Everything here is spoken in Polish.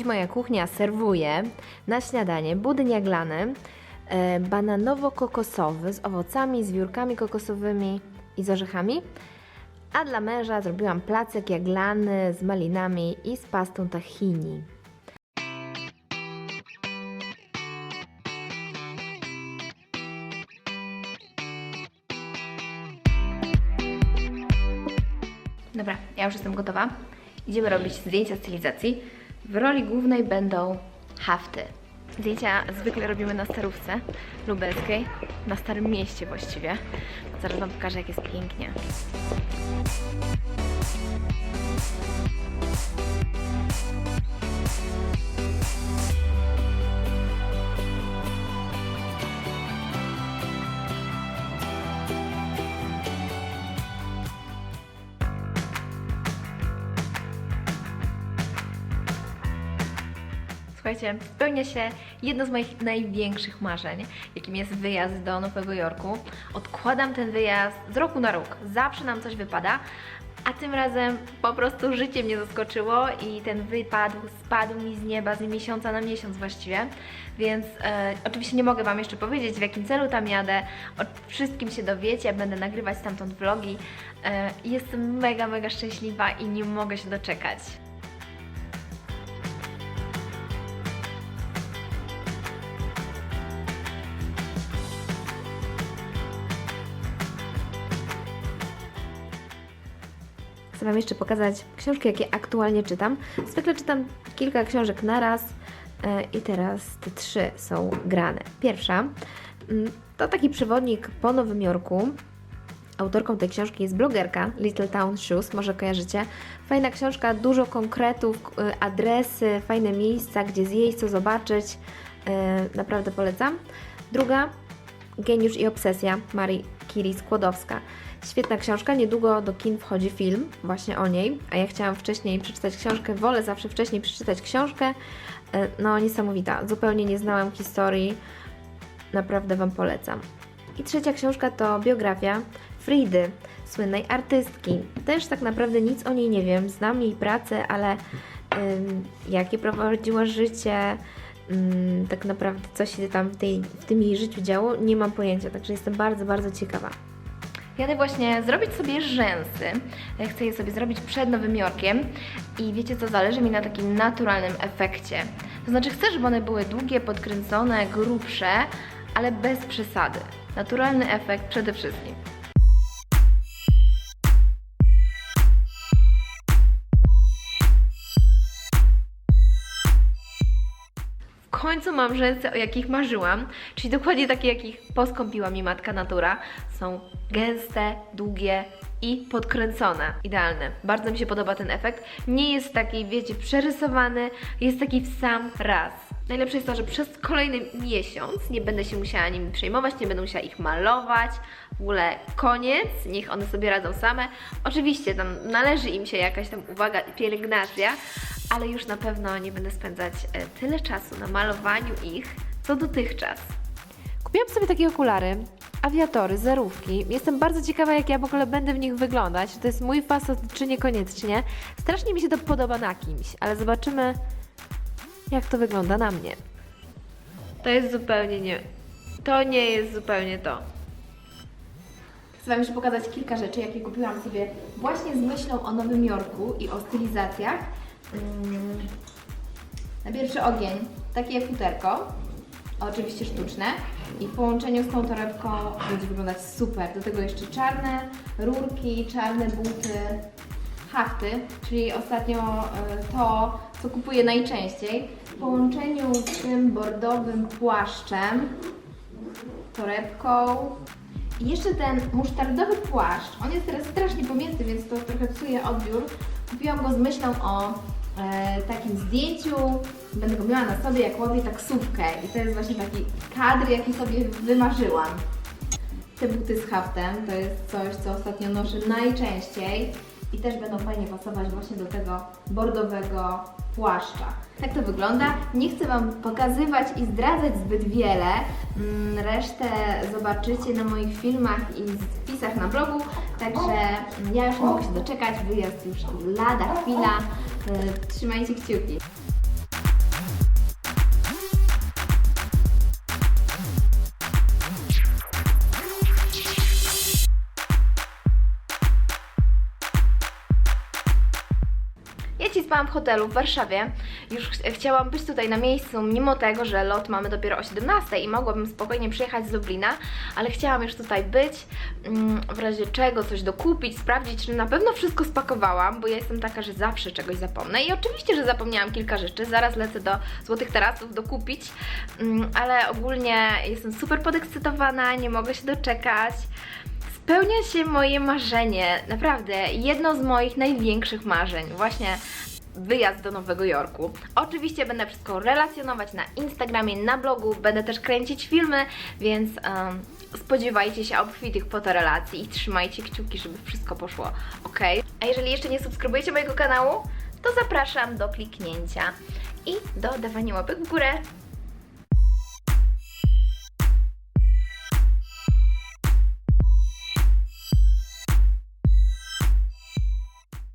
Dziś moja kuchnia serwuje na śniadanie budyń jaglany e, bananowo-kokosowy z owocami, z wiórkami kokosowymi i z orzechami. A dla męża zrobiłam placek jaglany z malinami i z pastą tahini. Dobra, ja już jestem gotowa. Idziemy robić zdjęcia stylizacji. W roli głównej będą hafty. Zdjęcia zwykle robimy na starówce lubelskiej, na Starym Mieście właściwie. Zaraz Wam pokażę, jak jest pięknie. Słuchajcie, spełnia się jedno z moich największych marzeń, jakim jest wyjazd do Nowego Jorku. Odkładam ten wyjazd z roku na rok. Zawsze nam coś wypada, a tym razem po prostu życie mnie zaskoczyło i ten wypadł, spadł mi z nieba z miesiąca na miesiąc właściwie. Więc e, oczywiście nie mogę Wam jeszcze powiedzieć, w jakim celu tam jadę. O wszystkim się dowiecie, będę nagrywać stamtąd vlogi. E, jestem mega, mega szczęśliwa i nie mogę się doczekać. Chcę Wam jeszcze pokazać książki, jakie aktualnie czytam. Zwykle czytam kilka książek na raz e, i teraz te trzy są grane. Pierwsza mm, to taki przewodnik po Nowym Jorku. Autorką tej książki jest blogerka Little Town Shoes, może kojarzycie. Fajna książka, dużo konkretów, y, adresy, fajne miejsca, gdzie zjeść, co zobaczyć. E, Naprawdę polecam. Druga Geniusz i obsesja Marii Curie Skłodowska. Świetna książka, niedługo do kin wchodzi film właśnie o niej, a ja chciałam wcześniej przeczytać książkę, wolę zawsze wcześniej przeczytać książkę. E, No niesamowita, zupełnie nie znałam historii, naprawdę Wam polecam. I trzecia książka to biografia Fridy, słynnej artystki. Też tak naprawdę nic o niej nie wiem, znam jej pracę, ale ym, jakie prowadziła życie, ym, tak naprawdę co się tam w, tej, w tym jej życiu działo, nie mam pojęcia, także jestem bardzo, bardzo ciekawa. Jadę właśnie zrobić sobie rzęsy. E, Chcę je sobie zrobić przed Nowym Jorkiem i wiecie co, zależy mi na takim naturalnym efekcie. To znaczy chcę, żeby one były długie, podkręcone, grubsze, ale bez przesady. Naturalny efekt przede wszystkim. Końcu mam rzęsy, o jakich marzyłam, czyli dokładnie takie, jakich poskąpiła mi matka natura. Są gęste, długie i podkręcone. Idealne. Bardzo mi się podoba ten efekt. Nie jest taki, wiecie, przerysowany, jest taki w sam raz. Najlepsze jest to, że przez kolejny miesiąc nie będę się musiała nimi przejmować, nie będę musiała ich malować. W ogóle koniec, niech one sobie radzą same. Oczywiście tam należy im się jakaś tam uwaga i pielęgnacja, ale już na pewno nie będę spędzać e, tyle czasu na malowaniu ich, co dotychczas. Kupiłam sobie takie okulary, awiatory, zerówki. Jestem bardzo ciekawa, jak ja w ogóle będę w nich wyglądać. Czy to jest mój fasad, czy niekoniecznie. Strasznie mi się to podoba na kimś, ale zobaczymy, jak to wygląda na mnie. To jest zupełnie nie... To nie jest zupełnie to. Chcę Wam jeszcze pokazać kilka rzeczy, jakie kupiłam sobie właśnie z myślą o Nowym Jorku i o stylizacjach. Mm. Na pierwszy ogień takie futerko, oczywiście sztuczne i w połączeniu z tą torebką będzie wyglądać super. Do tego jeszcze czarne rurki, czarne buty, hafty, czyli ostatnio y, to, co kupuję najczęściej. W połączeniu z tym bordowym płaszczem, torebką i jeszcze ten musztardowy płaszcz, on jest teraz strasznie pomięty, więc to trochę psuje odbiór. Kupiłam go z myślą o e, takim zdjęciu, będę go miała na sobie, jak łowię taksówkę i to jest właśnie taki kadr, jaki sobie wymarzyłam. Te buty z haftem to jest coś, co ostatnio noszę najczęściej i też będą fajnie pasować właśnie do tego bordowego płaszcza. Tak to wygląda. Nie chcę Wam pokazywać i zdradzać zbyt wiele. Mm, Resztę zobaczycie na moich filmach i wpisach na blogu. Także ja już nie mogę się doczekać. Wyjazd już lada chwila. Y, Trzymajcie kciuki. Dzisiaj spałam w hotelu w Warszawie. Już ch chciałam być tutaj na miejscu, mimo tego, że lot mamy dopiero o 17 i mogłabym spokojnie przyjechać z Lublina, ale chciałam już tutaj być, mm, w razie czego coś dokupić, sprawdzić, czy na pewno wszystko spakowałam, bo ja jestem taka, że zawsze czegoś zapomnę. I oczywiście, że zapomniałam kilka rzeczy, zaraz lecę do Złotych Tarasów dokupić, mm, ale ogólnie jestem super podekscytowana, nie mogę się doczekać. Spełnia się moje marzenie, naprawdę jedno z moich największych marzeń, właśnie wyjazd do Nowego Jorku. Oczywiście będę wszystko relacjonować na Instagramie, na blogu, będę też kręcić filmy, więc em, spodziewajcie się obfitych fotorelacji i trzymajcie kciuki, żeby wszystko poszło ok. A jeżeli jeszcze nie subskrybujecie mojego kanału, to zapraszam do kliknięcia i do dawania łapek w górę.